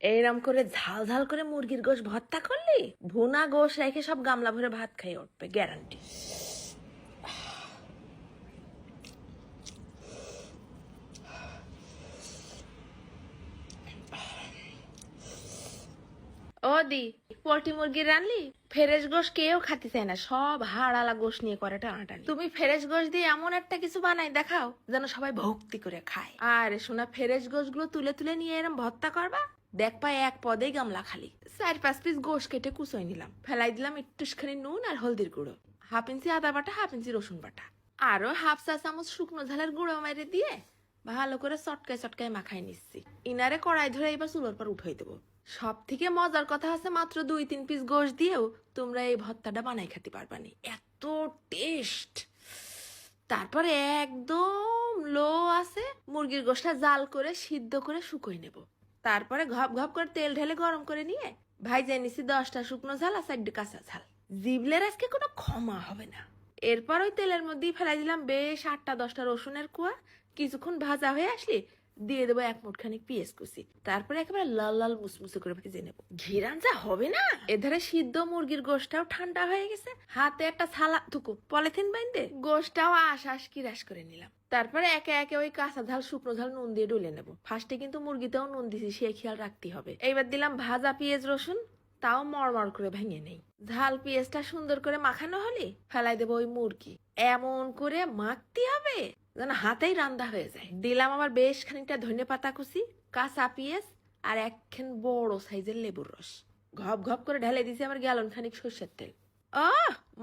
এইরম করে ঝাল ঝাল করে মুরগির গোশ ভর্তা করলি? ভুনা গোশ রেখে সব গামলা ভরে ভাত খাই উঠবে গ্যারান্টি ও দি, পোল্ট্রি মুরগি রানলি? ফেরেশ গোশ কেউ খাতে চায় না, সব হাড়ালা গোশ নিয়ে করে টানাটানি। তুমি ফেরেশ গোশ দিয়ে এমন একটা কিছু বানাই, দেখাও, যেন সবাই ভক্তি করে খায়। আর শোনা, ফেরেশ গোশগুলো তুলে তুলে নিয়ে এরম ভর্তা করবা? দেখ পাই এক পদেই গামলা খালি। চার পাঁচ পিস গোশ কেটে কুচোই নিলাম। ফেলাই দিলাম একটুখানি নুন আর হলদির গুঁড়ো। হাফ ইঞ্চি আদা বাটা, হাফ ইঞ্চি রসুন বাটা। আরও হাফ চা চামচ শুকনো ঝালের গুঁড়ো মেরে দিয়ে ভালো করে চটকায় চটকায় মাখাই নিচ্ছি। ইনারে কড়াই ধরে এবার চুলোর পর উঠাই দেবো। সব থেকে মজার কথা আছে মাত্র দুই তিন পিস গোশ দিয়েও তোমরা এই ভর্তাটা বানাই খেতে পারবানি এত টেস্ট তারপরে একদম লো আছে, মুরগির গোশটা জাল করে সিদ্ধ করে শুকোই নেব। তারপরে ঘপ ঘপ করে তেল ঢেলে গরম করে নিয়ে ভাই জানিসি দশটা শুকনো ঝাল আর সাইড কাঁচা ঝাল। জিবলের আজকে কোনো ক্ষমা হবে না। এরপর ওই তেলের মধ্যেই ফেলাই দিলাম বেশ আটটা দশটা রসুনের কুয়া। কিছুক্ষণ ভাজা হয়ে আসলে দিয়ে দেবো এক মুঠ খানিক পেঁয়াজ কুচি। তারপরে একেবারে লাল লাল মুসমুসে করে ভেজে নেব। ঘিরান যা হবে না? এধারে সিদ্ধ মুরগির গোশটাও ঠান্ডা হয়ে গেছে। হাতে একটা ছালা থুকু, পলিথিন বাইন্দে আশ আশ কিরাস করে নিলাম। তারপরে একে একে ওই কাঁচা ঝাল, শুকনো ঝাল নুন দিয়ে ডলে নেব। ফার্স্টে কিন্তু মুরগিতেও নুন দিছি, সে খেয়াল রাখতে হবে। এইবার দিলাম ভাজা পেঁয়াজ, রসুন, তাও মরমর করে ভেঙে নেই। ঝাল পেঁয়াজটা সুন্দর করে মাখানো হলে ফেলাই দেবো ওই মুরগি। এমন করে মাখতে হবে? যেন হাতেই রান্দা হয়ে যায়। দিলাম আবার বেশ খানিকটা ধনে পাতা কুচি, কাঁচা পিয়েস আর একখান বড় সাইজের লেবুর রস। ঘপ ঘপ করে ঢেলে দিছি আমার গ্যালন খানিক সর্ষের তেল। ও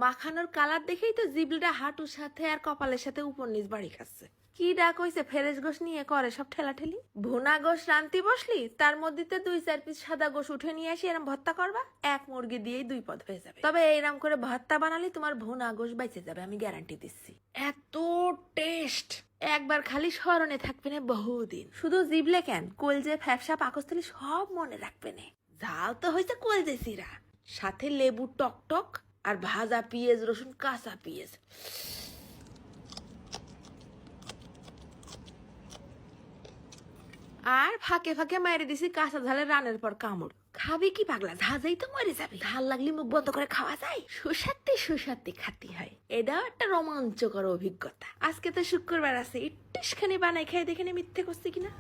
মাখানোর কালার দেখেই তো জিবলিটা হাঁটুর সাথে আর কপালের সাথে উপর নিচ বাড়ি খাচ্ছে। কি ডাক হইছে, ফেরেশ গোশ নিয়ে করে সব ঠেলাঠেলি? ভুনা গোশ রান্তি বসলি? তার মধ্যে তো দুই চার পিস সাদা গোস উঠে নিয়ে আসি, এরম ভর্তা করবা? এক মুরগি দিয়েই দুই পদ হয়ে যাবে। তবে এইরকম করে ভর্তা বানালে, তোমার ভুনা গোশ বেঁচে যাবে, আমি গ্যারান্টি দিচ্ছি। এত টেস্ট একবার খালি স্মরণে থাকবে না বহুদিন। শুধু জিবলে কেন, কলজে, ফ্যাপসা, পাকস্থলী সব মনে রাখবে না। ঝাল তো হয়েছে কলজে সিরা। সাথে লেবু টক টক আর ভাজা পেঁয়াজ রসুন কাঁচা পেঁয়াজ। আর ফাঁকে ফাঁকে মারি দিছি কাঁচা ঝালের রানের পর কামড়। খাবি কি পাগলা? ঝাঁঝাই তো মরে যাবে। ঝাল লাগলে মুখ বন্ধ করে খাওয়া যায়। সুসাতে সুসাতে খাতি হয়। এটাও একটা রোমাঞ্চকর অভিজ্ঞতা। আজকে তো শুক্রবার আছে একটুখানি বানাই খাই দেখে মিথ্যে করছি কিনা।